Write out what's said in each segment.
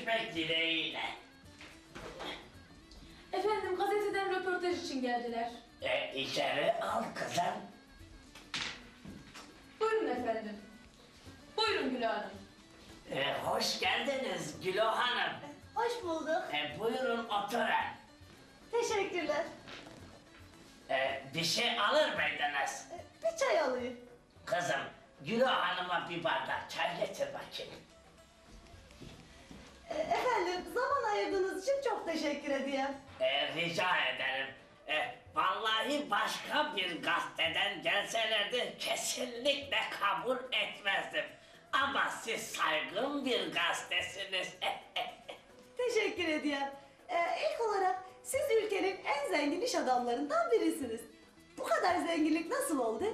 görüşmek dileğiyle. Efendim gazeteden röportaj için geldiler. E, içeri al kızım. Buyurun efendim. Buyurun Gül Hanım. E, hoş geldiniz Gülo Hanım. Hoş bulduk. E, buyurun oturun. Teşekkürler. E, bir şey alır mıydınız? Ee, Bir çay alayım. Kızım, Gülo Hanım'a bir bardak çay getir bakayım. Teşekkür ediyorum. E, rica ederim. E, vallahi başka bir gazeteden gelselerdi kesinlikle kabul etmezdim. Ama siz saygın bir gazetesiniz. Teşekkür ediyorum. Ee, ilk olarak siz ülkenin en zengin iş adamlarından birisiniz. Bu kadar zenginlik nasıl oldu?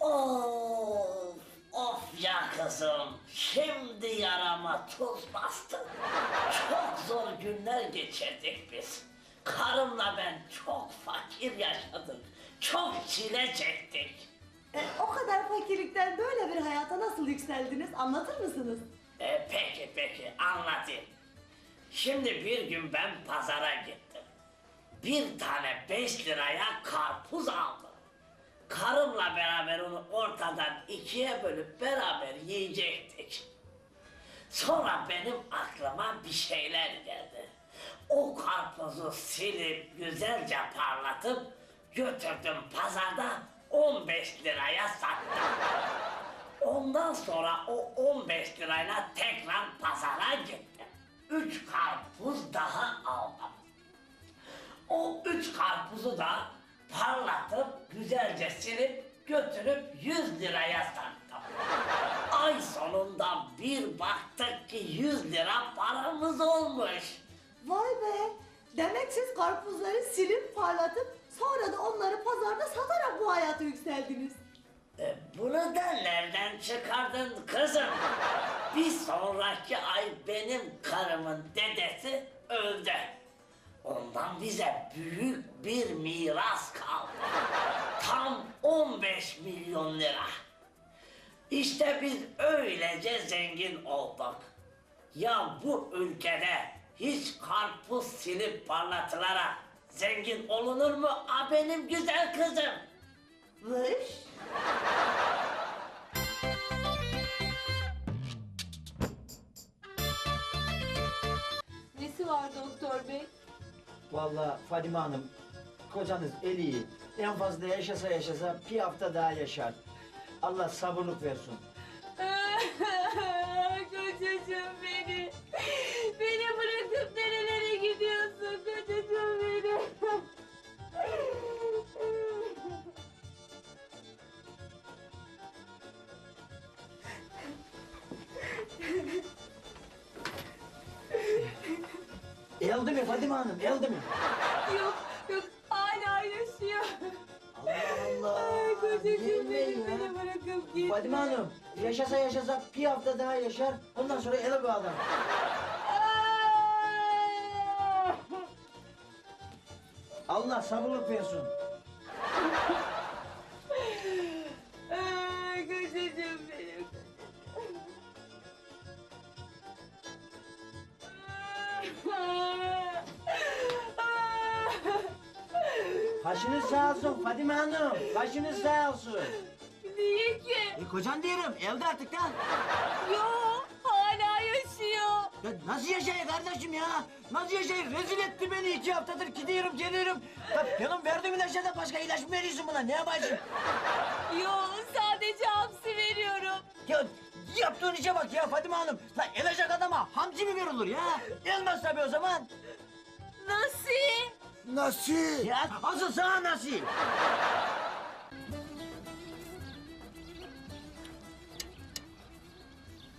of, of ya kızım. Şimdi yarama tuz bastın. Günler geçirdik biz. Karımla ben çok fakir yaşadık. Çok çile çektik. Ee, o kadar fakirlikten böyle bir hayata nasıl yükseldiniz anlatır mısınız? E, peki peki anlatayım. Şimdi bir gün ben pazara gittim. Bir tane beş liraya karpuz aldım. Karımla beraber onu ortadan ikiye bölüp beraber yiyecektik. Sonra benim aklıma bir şeyler geldi. O karpuzu silip güzelce parlatıp götürdüm pazarda 15 liraya sattım. Ondan sonra o 15 lirayla tekrar pazara gittim. Üç karpuz daha aldım. O üç karpuzu da parlatıp güzelce silip götürüp 100 liraya sattım. Ay sonunda bir baktık ki 100 lira paramız olmuş. Demek siz karpuzları silip parlatıp sonra da onları pazarda satarak bu hayata yükseldiniz. E, bunu da nereden çıkardın kızım? Bir sonraki ay benim karımın dedesi öldü. Ondan bize büyük bir miras kaldı. Tam 15 milyon lira. İşte biz öylece zengin olduk. Ya bu ülkede hiç karpuz silip parlatılarak zengin olunur mu? A benim güzel kızım. Vış! Nesi var doktor bey? Vallahi Fadime Hanım, kocanız el iyi. En fazla yaşasa yaşasa bir hafta daha yaşar. Allah sabırlık versin. Kocacığım beni. Eldi mi Fadime Hanım, eldi mi? yok yok hala yaşıyor. Allah Allah. Ay kocacığım beni beni bırakıp gitti. Fadime Hanım, yaşasa yaşasa bir hafta daha yaşar. Ondan sonra ele bu adam. Allah sabırlık versin. Başınız sağ olsun Fadime Hanım. Başınız sağ olsun. Niye ki? E kocan diyorum, evde artık da. Yok hala yaşıyor. Ya nasıl yaşayayım kardeşim ya? Nasıl yaşayayım? Rezil etti beni iki haftadır gidiyorum geliyorum. Ya benim verdiğim ilaçlardan başka ilaç mı veriyorsun buna? Ne yapayım? Yok sadece hapsi veriyorum. Ya yaptığın işe bak ya Fadime Hanım. Lan elecek adama hamsi mi verilir ya? Elmez tabii o zaman. Nasıl? Nasıl? Ya asıl sana nasıl?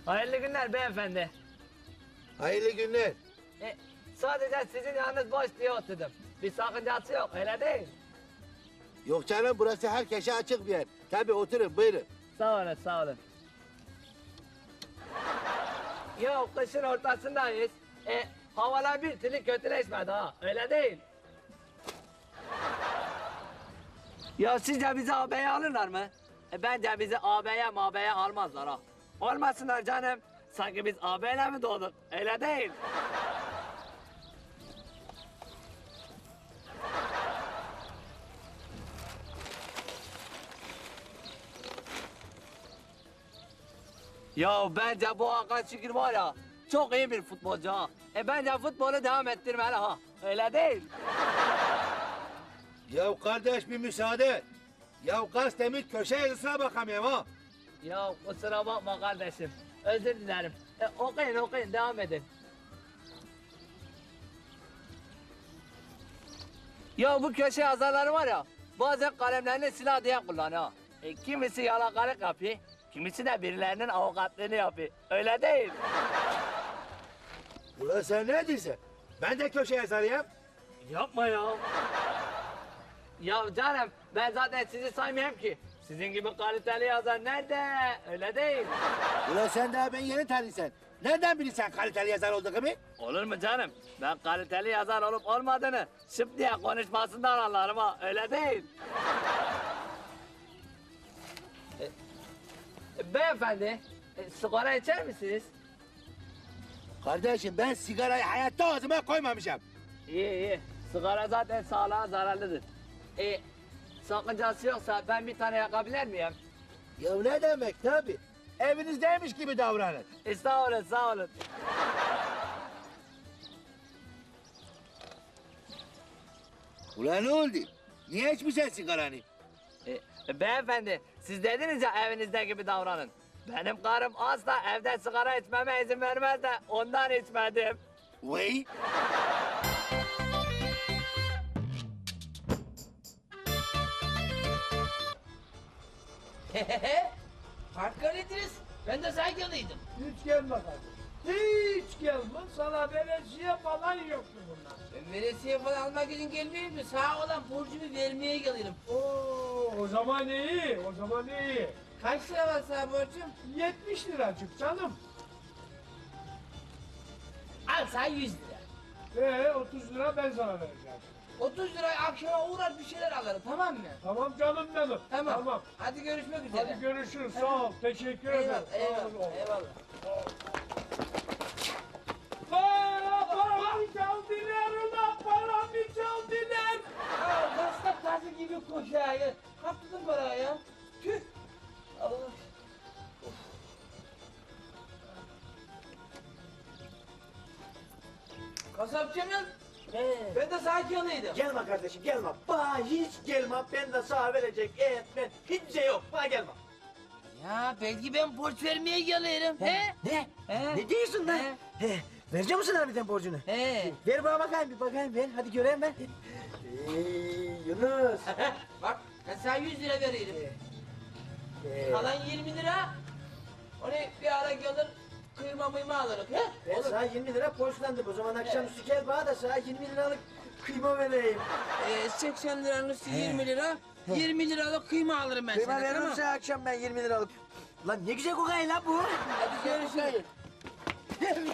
Hayırlı günler beyefendi. Hayırlı günler. E, sadece sizin yanınız boş diye oturdum. Bir sakıncası yok öyle değil. Yok canım burası herkese açık bir yer. Tabii oturun buyurun. Sağ olun sağ olun. Yok kışın ortasındayız. E, havalar bir türlü kötüleşmedi ha öyle değil. Ya sizce bizi AB'ye alırlar mı? E, bence bizi AB'ye mabeye almazlar ha. Olmasınlar canım. sanki biz ağabeyle mi doğduk? Öyle değil. Ya bence bu Hakan Şükür var ya çok iyi bir futbolcu ha. E bence futbolu devam ettirmeli ha. Öyle değil. Ya kardeş bir müsaade et. Ya gazetemiz köşe yazısına bakamıyorum ha. Ya kusura bakma kardeşim. Özür dilerim. E, okuyun okuyun devam edin. Ya bu köşe yazarları var ya bazen kalemlerini silah diye kullanıyor. E, kimisi yalakalık yapıyor. Kimisi de birilerinin avukatlığını yapıyor. Öyle değil. Ulan sen ne diyorsun? Ben de köşe yazarıyım. Yapma ya. Ya canım ben zaten sizi saymayayım ki. Sizin gibi kaliteli yazar nerede? Öyle değil. Ulan sen daha ben yeni tanıyorsun. Nereden bilirsen kaliteli yazar olduğumu? Olur mu canım? Ben kaliteli yazar olup olmadığını şıp diye konuşmasından anlarım ha. Öyle değil. E, e, beyefendi, e, sigara içer misiniz? Kardeşim ben sigarayı hayatta ağzıma koymamışım. İyi iyi. Sigara zaten sağlığa zararlıdır. E, sakıncası yoksa ben bir tane yakabilir miyim? Ya ne demek tabi. Evinizdeymiş gibi davranın. E, sağ olun sağ olun. Ulan ne oldu? Niye içmişsin sigaranı? E, e, beyefendi siz dediniz ya evinizde gibi davranın. Benim karım asla evde sigara içmeme izin vermez de ondan içmedim. Vay. Hakkı ettiniz. Ben de saygılıydım. Hiç gelme kardeşim. Hiç gelme. Sana veresiye falan yoktu bunlar. Ben veresiye falan almak için gelmiyorum ki sağ olan borcumu vermeye geliyorum. Oo, o zaman iyi. O zaman iyi. Kaç lira var sana borcum? 70 liracık canım. Al sana 100 lira. Ee 30 lira ben sana vereceğim. 30 lirayı akşama uğrar bir şeyler alırım tamam mı? Tamam canım benim. Tamam. Tamam. Hadi görüşmek üzere. Hadi görüşürüz. Sağ ol. Teşekkür ederim. Eyvallah, Sağ ol eyvallah, eyvallah. Aa, paramı çaldılar ulan paramı çaldılar. Ya kastak tazı gibi koşuyor ya. Kaptırdın parayı ya. Tüh. Allah. Kasapçı mı? Ben de sakinliydim. Gelme kardeşim gelme. Bana hiç gelme. Ben de sana verecek etmen hiçbir şey yok. Bana gelme. Ya belki ben borç vermeye gelirim. He? Ne? He? Ne diyorsun lan? He? He. Verecek misin harbiden borcunu? He. Ver bana bakayım bir bakayım ver. Hadi göreyim ben. Ee, Yunus. Bak ben sana 100 lira veririm. Ee, Kalan 20 lira. Onu bir ara gelir kıyma mıyma alırız. He? ben Olur. sana 20 lira borçlandım. O zaman akşamüstü gel bana da sana 20 liralık kıyma vereyim. Ee, 80 liranın üstü 20 lira. 20 liralık kıyma alırım ben Kıyma sana veririm tamam. sana akşam ben 20 liralık. Lan ne güzel kokayın lan bu. Hadi görüşürüz.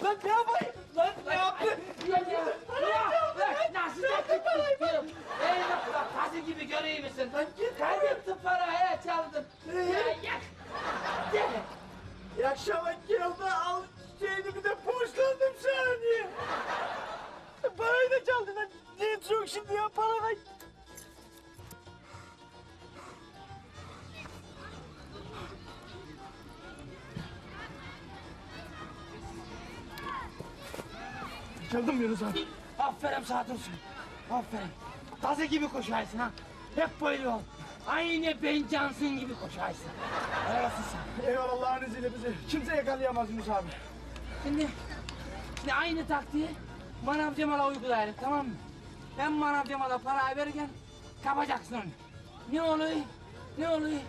lan ne yapayım? Lan ne yaptın? Ya, ya, ya, nasıl da tutmuştum? Ey bak hazır gibi göreyim misin? Kaybettim parayı çaldın. Çaldım Yunus abi. Aferin sana Dursun. Aferin. Taze gibi koşarsın ha. Hep böyle ol. Aynı Ben Johnson gibi koşarsın. Arasın sen. Eyvallah Allah'ın izniyle bizi kimse yakalayamaz Yunus abi. Şimdi, şimdi aynı taktiği Manav Cemal'a uygulayalım tamam mı? Ben Manav Cemal'a parayı verirken kapacaksın onu. Ne oluyor? Ne oluyor?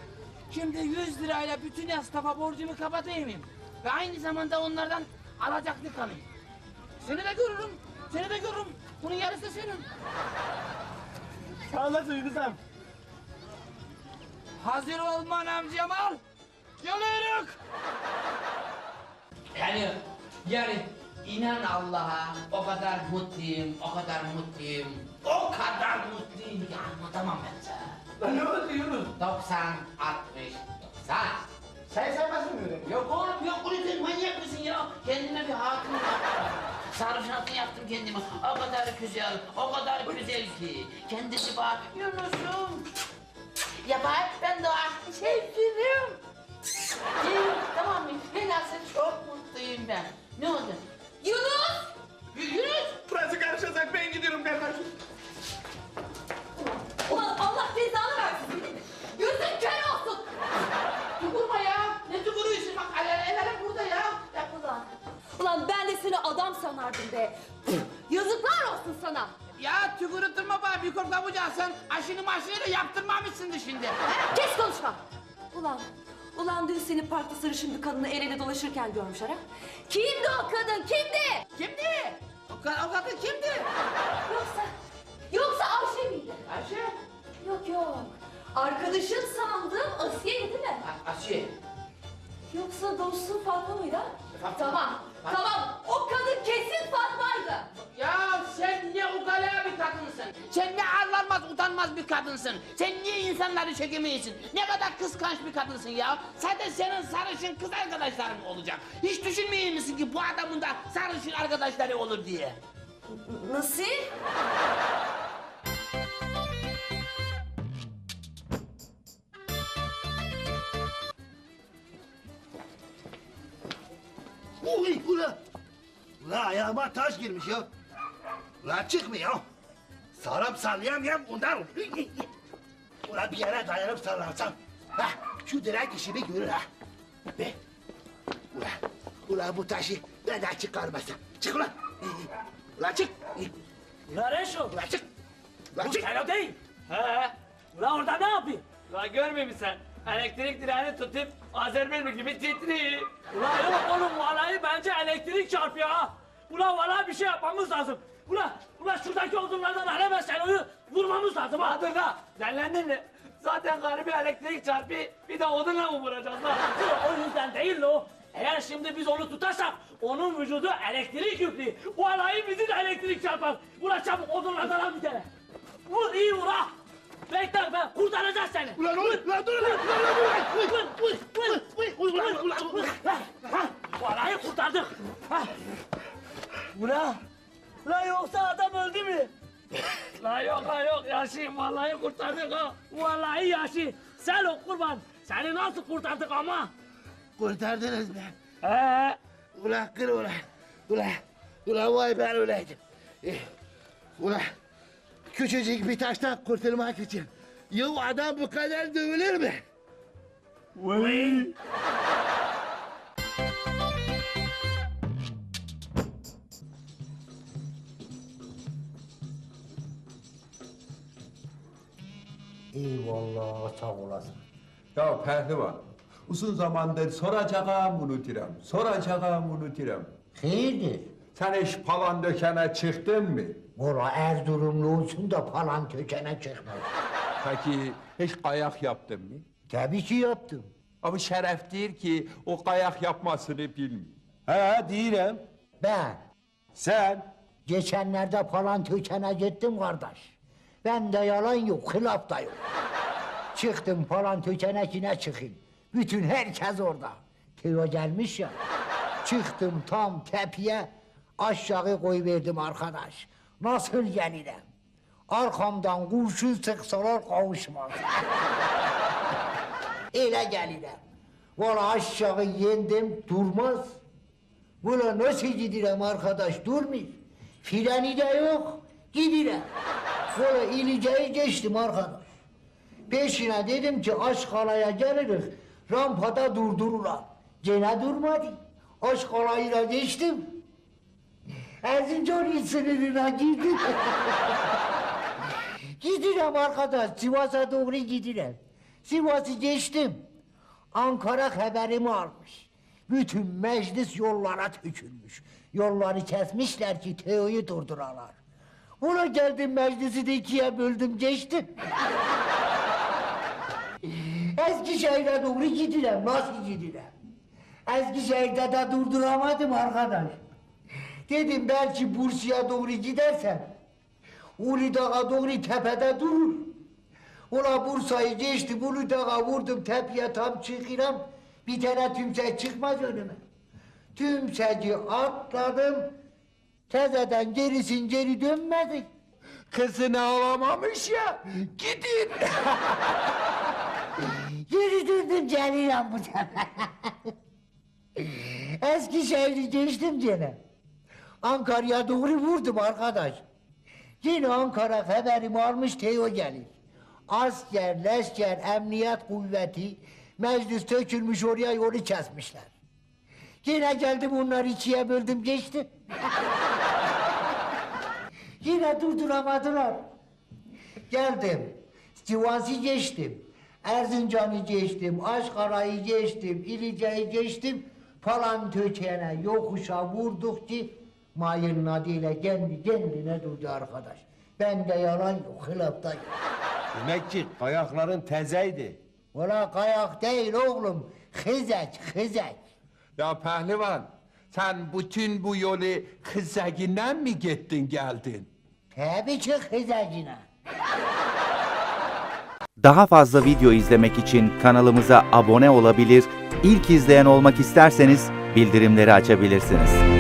Şimdi 100 lirayla bütün esnafa borcumu kapatayım mıyım? Ve aynı zamanda onlardan alacaklı kalayım. Seni de görürüm. Seni de görürüm. Bunun yarısı senin. Sağ olasın Yunus abi. Hazır ol Manav Cemal. Geliyoruz. Yani, yani inan Allah'a o kadar mutluyum, o kadar mutluyum, o kadar mutluyum ki anlatamam ben sana. Lan ne oldu Yunus? 90, 60, 90, Sen sevmezsin mi öyle? Yok oğlum yok Gülüten manyak mısın ya? Kendime bir hatun yaptım. Sarı şantı yaptım kendime. O kadar güzel, o kadar güzel ki. Kendisi bak Yunus'um. Yapar ben de ah sevgilim. Sarışın bir kadını el ele dolaşırken görmüşler ha. Kimdi o kadın, kimdi? Kimdi? O, ka- o kadın kimdi? Yoksa, yoksa Ayşe miydi? Ayşe. Yok yok. Arkadaşın sandım Asiye'ydi değil mi? A- Asiye. Yoksa dostun Fatma mıydı? ha? Fatma. Tamam. Tamam. O kadın kesin Fatma'ydı. Ya sen ne ukala bir kadınsın. Sen ne arlanmaz utanmaz bir kadınsın. Sen niye insanları çekemiyorsun? Ne kadar kıskanç bir kadınsın ya. Zaten senin sarışın kız arkadaşların olacak. Hiç düşünmüyor musun ki bu adamın da sarışın arkadaşları olur diye? Nasıl? Ula ayağıma taş girmiş ya. Ula çıkmıyor. Sarıp sallayamıyorum ondan. Ula bir yere dayanıp sallarsam. Ha, şu direk işimi görür ha. Be. Ula, ula bu taşı ben de çıkarmasam. Çık ulan. Ula çık. Ulan Reşo, Ula çık. Ula bu çık. sen o değil. He. Ulan orada ne yapayım? Lan görmüyor musun sen? Elektrik direğini tutup Azerbaycan gibi titriyor. Ulan yok oğlum vallahi bence elektrik çarpıyor ha. Ulan vallahi bir şey yapmamız lazım. Ulan, ulan şuradaki odunlardan sen onu vurmamız lazım ha. Dur da dellendin mi? Zaten garibi elektrik çarpı bir de odunla mı vuracağız lan? o yüzden değil o. Eğer şimdi biz onu tutarsak onun vücudu elektrik yüklü. Vallahi bizi de elektrik çarpar. Ulan çabuk odunlardan al bir tane. Vur iyi vur ha. Bekle ben kurtaracağız seni. Ulan ulan ulan dur ulan ulan ulan. Uy, Vur, vur, vur. uy, uy, ulan ulan ulan. Ha, ha, Vallahi kurtardık. Ha. Ulan, ulan yoksa adam öldü mü? La yok la yok Yasin vallahi kurtardık ha. Vallahi Yasin. Sen o kurban. Seni nasıl kurtardık ama? Kurtardınız mı? He. Ulan kır ulan. Ulan. Ulan vay ben öyleydim. Eh, Ulan. Küçücük bir taştan kurtulmak için. Ya adam bu kadar dövülür mü? Eyvallah sağ olasın. Ya pehlivan, uzun zamandır soracağım unuturam, soracağım unuturam. Hayırdır? Sen hiç palan dökene çıktın mı? Valla Erzurumlu olsun da falan kökene çıkmaz. Peki hiç kayak yaptın mı? Tabii ki yaptım. Ama şeref değil ki o kayak yapmasını bilmiyor. Ha değilim. Ben Sen? geçenlerde falan tökene gittim kardeş. Bende yalan yok, hılaf da yok. Çıktım falan tökenekine çıkayım. Bütün herkes orada. Teo gelmiş ya. Çıktım tam tepeye aşağı koyverdim arkadaş. Nasıl gelirim? Arkamdan kurşun sıksalar kavuşmaz. Öyle gelirim. Valla aşağı yendim durmaz. Ula nasıl gidirem arkadaş durmuyor. Freni de yok gidirem. Valla iliceyi geçtim arkadaş. Peşine dedim ki Aşkala'ya geliriz. Rampada durdururlar. Gene durmadı. Aşkala'yla geçtim. Erzincan sınırına girdim. gidirem arkadaş. Sivas'a doğru gidirem. Sivas'ı geçtim. Ankara haberimi almış. Bütün meclis yollara tökülmüş. Yolları kesmişler ki Teo'yu durduralar. Ona geldim meclisi de ikiye böldüm geçtim. Eskişehir'e doğru gidiyorum. Nasıl gidiyorum? Eskişehir'de de durduramadım arkadaş. Dedim belki Bursa'ya doğru gidersem Uludağ'a doğru tepede durur. Ula Bursa'yı geçtim, Uludağ'a vurdum tepeye tam çıkıram. Bir tane tümsek çıkmaz önüme. Tümseci atladım. Tezeden gerisin geri dönmedik. Kızını alamamış ya. Gidin. Geri döndüm bu sefer. Eskişehir'i geçtim gene. Ankara'ya doğru vurdum arkadaş. Yine Ankara haberimi almış Teo gelir. Asker, leşker, emniyet kuvveti, meclis tökülmüş oraya yolu kesmişler. Yine geldim onları ikiye böldüm geçtim. Yine durduramadılar. Geldim. Sivas'ı geçtim. Erzincan'ı geçtim. Aşkara'yı geçtim. İlice'yi geçtim. Falan tökene yokuşa vurduk ki mayının adıyla kendi kendine durdu arkadaş. Bende yalan yok, hilafta yok. Demek ki kayakların tezeydi. Valla kayak değil oğlum. Hizek, hizek. Ya pehlivan sen bütün bu yolu kızzaginden mi gittin geldin? Tabii ki hizekine. Daha fazla video izlemek için kanalımıza abone olabilir, ilk izleyen olmak isterseniz bildirimleri açabilirsiniz.